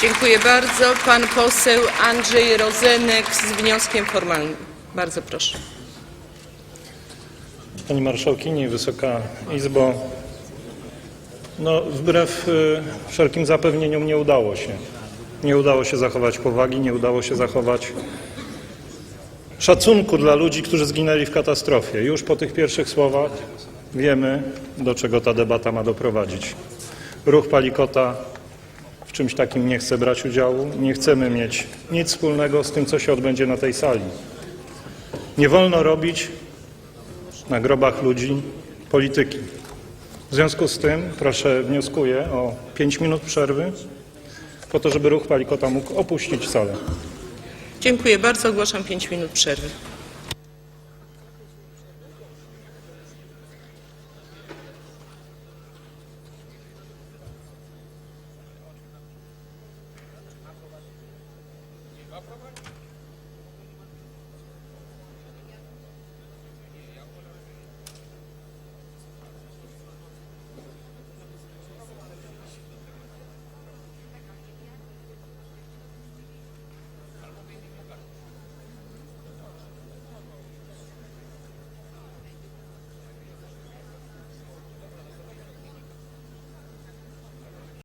Dziękuję bardzo. Pan poseł Andrzej Rozenek z wnioskiem formalnym. Bardzo proszę. Pani Marszałkini, Wysoka Izbo, no, wbrew y, wszelkim zapewnieniom nie udało się. Nie udało się zachować powagi, nie udało się zachować szacunku dla ludzi, którzy zginęli w katastrofie. Już po tych pierwszych słowach wiemy, do czego ta debata ma doprowadzić. Ruch Palikota w czymś takim nie chce brać udziału. Nie chcemy mieć nic wspólnego z tym, co się odbędzie na tej sali. Nie wolno robić na grobach ludzi polityki. W związku z tym proszę, wnioskuję o 5 minut przerwy po to, żeby ruch Palikota mógł opuścić salę. Dziękuję bardzo. Ogłaszam 5 minut przerwy. Got